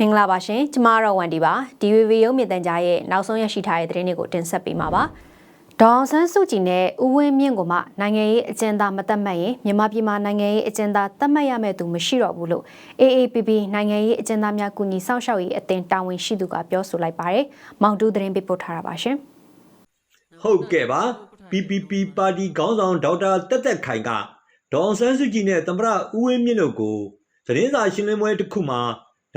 မင်္ဂလာပါရှင်ကျမတော့ဝန်ဒီပါ DVB ရုံးမြင့်တန်ကြားရဲ့နောက်ဆုံးရရှိထားတဲ့သတင်းတွေကိုတင်ဆက်ပေးမှာပါဒေါအောင်ဆန်းစုကြည်နဲ့ဦးဝင်းမြင့်ကမှနိုင်ငံရေးအကျဉ်းသားမသက်မှတ်ရင်မြန်မာပြည်မှာနိုင်ငံရေးအကျဉ်းသားသတ်မှတ်ရမယ့်သူမရှိတော့ဘူးလို့ AAPP နိုင်ငံရေးအကျဉ်းသားများကူညီစောင့်ရှောက်ရေးအသင်းတာဝန်ရှိသူကပြောဆိုလိုက်ပါတယ်။မောင်တူသတင်းပေးပို့ထားတာပါရှင်။ဟုတ်ကဲ့ပါ PPP ပါတီခေါင်းဆောင်ဒေါက်တာတက်တက်ခိုင်ကဒေါအောင်ဆန်းစုကြည်နဲ့သမ္မတဦးဝင်းမြင့်တို့ကိုသတင်းစာရှင်းလင်းပွဲတစ်ခုမှာ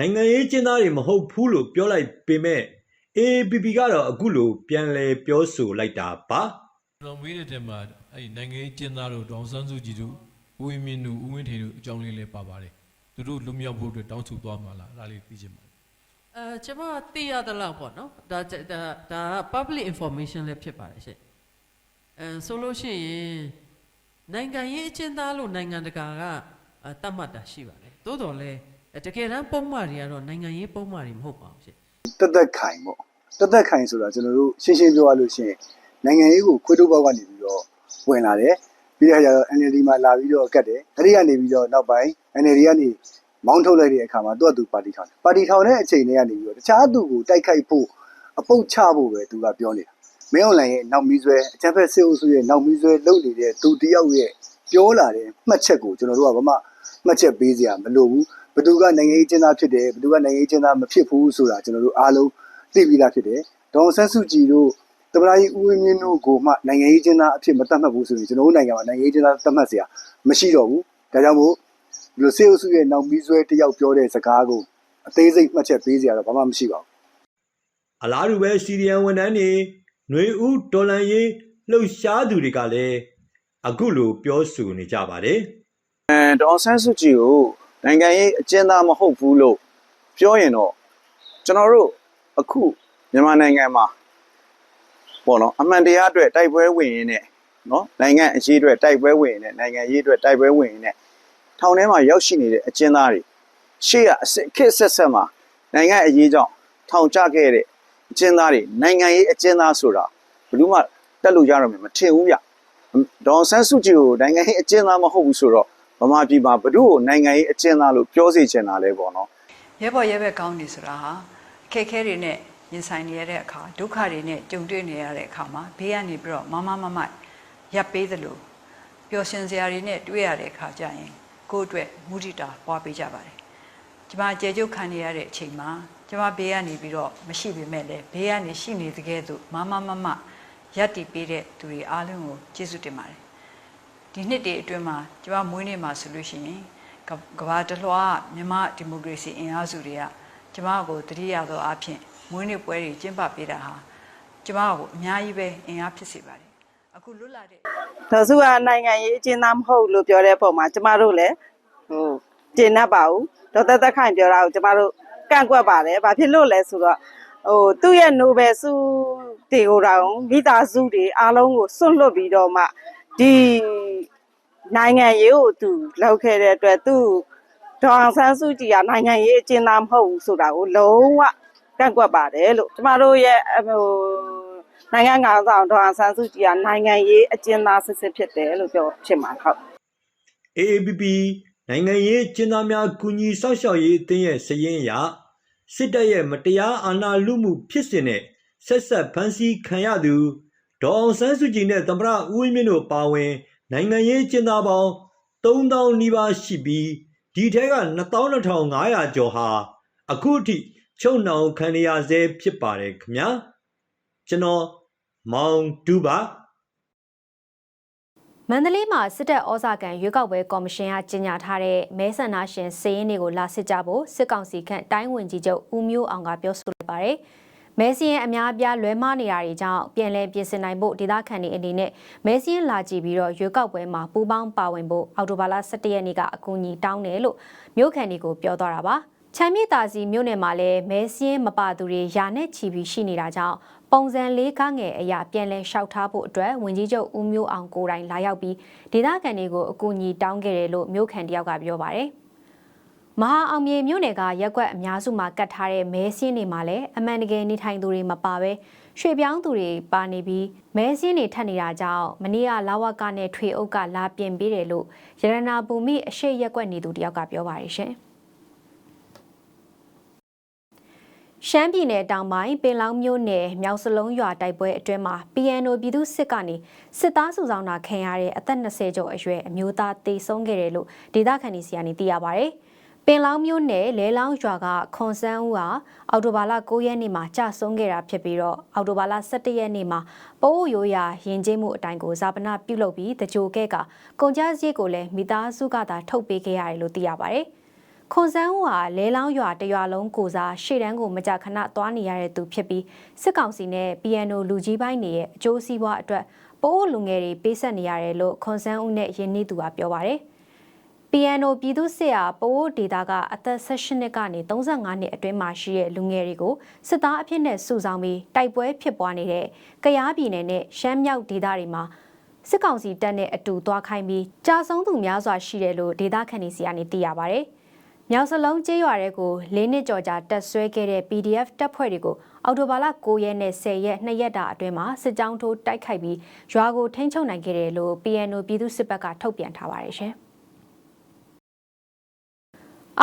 နိုင်ငံရေးကျင်းသားတွေမဟုတ်ဘူးလို့ပြောလိုက်ပေမဲ့ AAPP ကတော့အခုလိုပြန်လည်ပြောဆိုလိုက်တာပါကျွန်တော်မေးတဲ့တဲမှာအဲ့ဒီနိုင်ငံရေးကျင်းသားတို့ဒေါအောင်ဆန်းစုကြည်တို့ဦးဝင်းမြင့်တို့ဦးဝင်းထေတို့အကြောင်းလေးလည်းပါပါတယ်သူတို့လွတ်မြောက်ဖို့အတွက်တောင်းဆိုသွားမှာလားအဲ့ဒါလေးသိချင်ပါတယ်အဲကျွန်မသိရသလောက်ပေါ့နော်ဒါဒါဒါ public information လည်းဖြစ်ပါတယ်ရှင့်အဲဆိုလို့ရှိရင်နိုင်ငံရေးအကျဉ်းသားလို့နိုင်ငံတကာကအဲတတ်မှတ်တာရှိပါတယ်သို့တော်လည်း တကယ်တမ်းပုံမှန်တွေကတော့နိုင်ငံရေးပုံမှန်တွေမဟုတ်ပါဘူးရှင့်တက်တက်ခိုင်ပေါ့တက်တက်ခိုင်ဆိုတာကျွန်တော်တို့ရှင်းရှင်းပြောရလို့ရှိရင်နိုင်ငံရေးကိုခွေးတို့ဘောက်ကနေပြီးတော့ဝင်လာတယ်ပြီးတော့ကျတော့ NLD မှာလာပြီးတော့ကတ်တယ်အဲ့ဒီကနေပြီးတော့နောက်ပိုင်း NLD ကနေမောင်းထုတ်လိုက်တဲ့အခါမှာသူ့အတူပါတီထောင်တယ်ပါတီထောင်တဲ့အချိန်တွေကနေပြီးတော့တခြားသူကိုတိုက်ခိုက်ဖို့အပုတ်ချဖို့ပဲသူကပြောနေတာမင်းအွန်လိုင်းရဲ့နောက်မီးဆွဲအချမ်းဖက်စစ်အုပ်စုရဲ့နောက်မီးဆွဲလုပ်နေတဲ့သူတယောက်ရဲ့ပြောလာတဲ့မှတ်ချက်ကိုကျွန်တော်တို့ကဘာမှမှတ်ချက်ပေးစရာမလိုဘူး ဘသူကနိုင်ငံရေးကျင်းသားဖြစ်တယ်ဘသူကနိုင်ငံရေးကျင်းသားမဖြစ်ဘူးဆိုတာကျွန်တော်တို့အားလုံးသိပြီးသားဖြစ်တယ်ဒေါ်ဆန်းစုကြည်တို့သမရကြီးဦးဝင်းမြင့်တို့ကိုမှနိုင်ငံရေးကျင်းသားအဖြစ်မသတ်မှတ်ဘူးဆိုရင်ကျွန်တော်တို့နိုင်ငံမှာနိုင်ငံရေးကျင်းသားသတ်မှတ်စရာမရှိတော့ဘူးဒါကြောင့်မို့ဒီလိုစေအုပ်စုရဲ့နောက်ပြီးဆွဲတယောက်ပြောတဲ့စကားကိုအသေးစိတ်မှတ်ချက်ပေးစရာတော့ဘာမှမရှိပါဘူးအလားတူပဲစီရီယန်ဝန်ထမ်းတွေຫນွေဦးဒေါ်လန်ရေးလှုပ်ရှားသူတွေကလည်းအခုလိုပြောဆိုနေကြပါတယ်အဲဒေါ်ဆန်းစုကြည်ကို နိုင်ငံရေးအကျဉ်းသားမဟုတ်ဘူးလို့ပြောရင်တော့ကျွန်တော်တို့အခုမြန်မာနိုင်ငံမှာပေါ့နော်အမှန်တရားအတွက်တိုက်ပွဲဝင်ရင်းနဲ့နော်နိုင်ငံအရေးအတွက်တိုက်ပွဲဝင်ရင်းနဲ့နိုင်ငံရေးအတွက်တိုက်ပွဲဝင်ရင်းနဲ့ထောင်ထဲမှာရောက်ရှိနေတဲ့အကျဉ်းသားတွေရှေ့ကအစစ်ခစ်ဆက်ဆက်မှာနိုင်ငံအရေးကြောင့်ထောင်ကျခဲ့တဲ့အကျဉ်းသားတွေနိုင်ငံရေးအကျဉ်းသားဆိုတာဘယ်သူမှတက်လို့ရတော့မယ်မထင်ဘူးဗျဒေါ်အောင်ဆန်းစုကြည်ကိုနိုင်ငံရေးအကျဉ်းသားမဟုတ်ဘူးဆိုတော့ ဗမာပြည်မှာဘ누구ကိုနိုင်ငံရေးအကျဉ်းသားလို့ပြောစေချင်တာလဲပေါ့နော်ရဲဘော်ရဲဘက်ကောင်းနေဆိုတာဟာအခက်အခဲတွေနဲ့ရင်ဆိုင်နေရတဲ့အခါဒုက္ခတွေနဲ့ကြုံတွေ့နေရတဲ့အခါမှာဘေးကနေပြီးတော့မမမမရပ်ပေးသလိုပျော်ရွှင်စရာတွေနဲ့တွေ့ရတဲ့အခါကျရင်ကိုယ့်အတွက်မုဒိတာပွားပေးကြပါတယ်ကျမကြေကျုပ်ခံနေရတဲ့အချိန်မှာကျမဘေးကနေပြီးတော့မရှိပေမဲ့လည်းဘေးကနေရှိနေတကယ်သို့မမမမရပ်တည်ပေးတဲ့သူတွေအားလုံးကိုကျေးဇူးတင်ပါတယ် ဒီနှစ်တည်းအတွင်းမှာကျမမွေးနေ့မှာဆိုလို့ရှိရင်ကကဘာတလွှားမြမဒီမိုကရေစီအင်အားစုတွေကကျမကိုတတိယသောအဖြစ်မွေးနေ့ပွဲတွေကျင်းပပေးတာဟာကျမကိုအများကြီးပဲအင်အားဖြစ်စေပါတယ်အခုလွတ်လာတဲ့ဒေါ်စုကနိုင်ငံရေးအကျဉ်းသားမဟုတ်လို့ပြောတဲ့ပုံမှာကျမတို့လည်းဟိုကျင့်납ပါဘူးဒေါက်တာသက်ခိုင်ပြောတာကိုကျမတို့ကန့်ကွက်ပါတယ်ဘာဖြစ်လို့လဲဆိုတော့ဟိုသူ့ရဲ့ Nobel ဆုတွေကိုတောင်မိသားစုတွေအားလုံးကိုစွန့်လွတ်ပြီးတော့မှ ဒီနိုင်ငံရေးကိုသူလောက်ခဲ့တဲ့အတွက်သူဒေါအောင်ဆန်းစုကြည်ကနိုင်ငံရေးအကျဉ်းသားမဟုတ်ဘူးဆိုတာကိုလုံးဝကန့်ကွက်ပါတယ်လို့ကျမတို့ရဲ့ဟိုနိုင်ငံငါးဆောင်ဒေါ်အောင်ဆန်းစုကြည်ကနိုင်ငံရေးအကျဉ်းသားစစ်စစ်ဖြစ်တယ်လို့ပြောချင်ပါဟုတ် AAPP နိုင်ငံရေးကျင်းသားများကူညီစောင့်ရှောက်ရေးအသင်းရဲ့စည်ရင်းအရစစ်တပ်ရဲ့မတရားအာဏာလုမှုဖြစ်စဉ်နဲ့ဆက်ဆက်ဖမ်းဆီးခံရသူ ဒေါအောင်ဆန်းစုကြည်နဲ့သမ္မတဦးဝင်းမြင့်တို့ပါဝင် နိုင်ငံရေးကျင်းသားပေါင်း3000နီးပါးရှိပြီးဒီထဲက12500ကျော်ဟာအခုအထိချုပ်နှောင်ခံရဆဲဖြစ်ပါတယ်ခင်ဗျာကျွန်တော်မောင်တူပါမန္တလေးမှာစစ်တပ်ဩဇာခံရွေးကောက်ပွဲကော်မရှင်ကကြေညာထားတဲ့မဲဆန္ဒရှင်စည်ရင်းတွေကိုလာစစ်ကြဖို့စစ်ကောင်စီခန့်တိုင်းဝင်ကြီးချုပ်ဦးမျိုးအောင်ကပြောဆိုလိုက်ပါတယ်။ မဲစင်းအများအပြားလွဲမားနေရတဲ့ကြောင့်ပြန်လည်ပြင်ဆင်နိုင်ဖို့ဒေသခံတွေအနေနဲ့မဲစင်းလာကြည့်ပြီးတော့ရွေးကောက်ပွဲမှာပူးပေါင်းပါဝင်ဖို့အော်တိုဘာလ17ရက်နေ့ကအကူအညီတောင်းတယ်လို့မြို့ခံတွေကိုပြောသွားတာပါ။ချမ်းမြေတာစီမြို့နယ်မှာလည်းမဲစင်းမပါသူတွေယာနဲ့ချီပြီးရှိနေတာကြောင့်ပုံစံလေးကားငယ်အရာပြန်လည်လျှောက်ထားဖို့အတွက်ဝင်ကြီးချုပ်ဦးမျိုးအောင်ကိုယ်တိုင်လာရောက်ပြီးဒေသခံတွေကိုအကူအညီတောင်းခဲ့တယ်လို့မြို့ခံတယောက်ကပြောပါတယ်။ မဟာအောင်မြေမြို့နယ်ကရက်ကွက်အများစုမှာကတ်ထားတဲ့မဲစင်းတွေမှာလည်းအမှန်တကယ်နေထိုင်သူတွေမပါပဲရွှေပြောင်းသူတွေပါနေပြီးမဲစင်းတွေထပ်နေတာကြောင့်မနေ့ကလာဝကနဲ့ထွေအုပ်ကလာပြင်ပေးတယ်လို့ရတနာပူမိအရှိရက်ကွက်နေသူတယောက်ကပြောပါတယ်ရှင်။ရှမ်းပြည်နယ်တောင်ပိုင်းပင်လောင်းမြို့နယ်မြောက်စလုံးရွာတိုက်ပွဲအတွင်းမှာ PNO ပြည်သူစစ်ကနေစစ်သားစုဆောင်တာခံရတဲ့အသက်20ကျော်အရွယ်အမျိုးသားတေဆုံးခဲ့တယ်လို့ဒေသခံတွေစီကနေသိရပါဗျ။ ပင်လောင်းမြို့နယ်လဲလောင်းရွာကခွန်စန်းဦးဟာအော်တိုဘာလ9ရက်နေ့မှာကြာဆုံးခဲ့တာဖြစ်ပြီးတော့အော်တိုဘာလ17ရက်နေ့မှာပိုးရိုးရာရင်ကျေးမှုအတိုင်းကိုဇာပနာပြုလုပ်ပြီးတကြိုကဲကကုန်ကြစရိတ်ကိုလည်းမိသားစုကသာထုတ်ပေးခဲ့ရတယ်လို့သိရပါဗျ။ခွန်စန်းဦးဟာလဲလောင်းရွာတရွာလုံးကိုစားရှေ့တန်းကိုမကြခဏသွားနေရတဲ့သူဖြစ်ပြီးစစ်ကောင်စီနဲ့ PNO လူကြီးပိုင်းတွေရဲ့အကျိုးစီးပွားအတွက်ပိုးလူငယ်တွေပေးဆက်နေရတယ်လို့ခွန်စန်းဦးနဲ့ယင်းနေသူကပြောပါတယ်။ PNO ပြည်သူစစ်ဟာပိုးဒေတာကအသက်16နှစ်ကနေ35နှစ်အတွင်းမှာရှိတဲ့လူငယ်တွေကိုစစ်သားအဖြစ်နဲ့စုဆောင်ပြီးတိုက်ပွဲဖြစ်ပွားနေတဲ့ကရားပြည်နယ်နဲ့ရှမ်းမြောက်ဒေသတွေမှာစစ်ကောင်စီတပ်နဲ့အတူသွားခိုင်းပြီးကြာဆုံးသူများစွာရှိတယ်လို့ဒေသခံတွေစီကနေသိရပါဗျ။မြောက်စလုံးကျေးရွာတွေကို၄နှစ်ကျော်ကြာတက်ဆွဲခဲ့တဲ့ PDF တပ်ဖွဲ့တွေကိုအော်တိုဘာလ9ရက်နဲ့10ရက်2ရက်တာအတွင်းမှာစစ်ကြောင်းထိုးတိုက်ခိုက်ပြီးရွာကိုထိန်းချုပ်နိုင်ခဲ့တယ်လို့ PNO ပြည်သူစစ်ဘက်ကထုတ်ပြန်ထားပါတယ်ရှင်။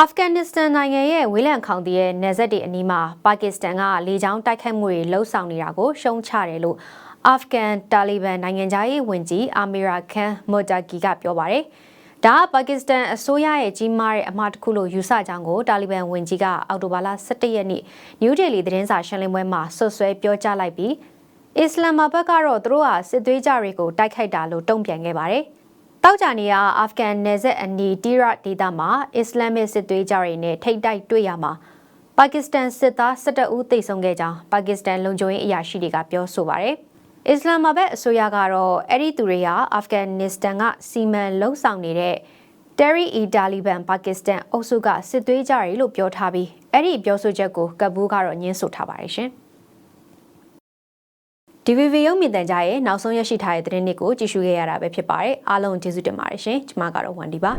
အာဖဂန်နစ္စတန်နိုင်ငံရဲ့ဝေးလံခေါင်တီရဲ့နယ်စပ်တွေအနီးမှာပါကစ္စတန်ကလေကြောင်းတိုက်ခိုက်မှုတွေလှုံ့ဆော်နေတာကိုရှုံချတယ်လို့အာဖဂန်တာလီဘန်နိုင်ငံသားရေးဝန်ကြီးအာမီရာခန်မိုတာကီကပြောပါတယ်။ဒါပါကစ္စတန်အစိုးရရဲ့ကြီးမားတဲ့အမှားတစ်ခုလို့ယူဆကြောင်းကိုတာလီဘန်ဝန်ကြီးကအောက်တိုဘာလ17ရက်နေ့နယူးဒေလီသတင်းစာရှင်းလင်းပွဲမှာဆွဆွဲပြောကြားလိုက်ပြီးအစ္စလာမာဘတ်ကတော့သူတို့ဟာစစ်သွေးကြတွေကိုတိုက်ခိုက်တာလို့တုံ့ပြန်ခဲ့ပါတယ်။ တောက်ကြနေကအာဖဂန်နယ်စပ်အနီးတီရာဒေသမှာအစ္စလာမစ်စစ်သွေးကြတွေနဲ့ထိတ်တိုက်တွေ့ရမှာပါကစ္စတန်စစ်သား17ဦးသေဆုံးခဲ့ကြောင်းပါကစ္စတန်လုံခြုံရေးအရာရှိတွေကပြောဆိုပါတယ်။အစ္စလာမာဘတ်အစိုးရကတော့အဲ့ဒီသူတွေဟာအာဖဂန်နစ္စတန်ကစီမံလှုပ်ဆောင်နေတဲ့ Terry E Taliban Pakistan အုပ်စုကစစ်သွေးကြတယ်လို့ပြောထားပြီးအဲ့ဒီပြောဆိုချက်ကိုကပူးကတော့ညှင်းဆိုထားပါတယ်ရှင်။ DVB ရုပ်မြင်သံကြားရဲ့နောက်ဆုံးရရှိထားတဲ့သတင်းတွေကိုကြည့်ရှုခဲ့ရတာပဲဖြစ်ပါတယ်အားလုံးကျေးဇူးတင်ပါတယ်ရှင်ကျွန်မကတော့ဝန်ဒီပါ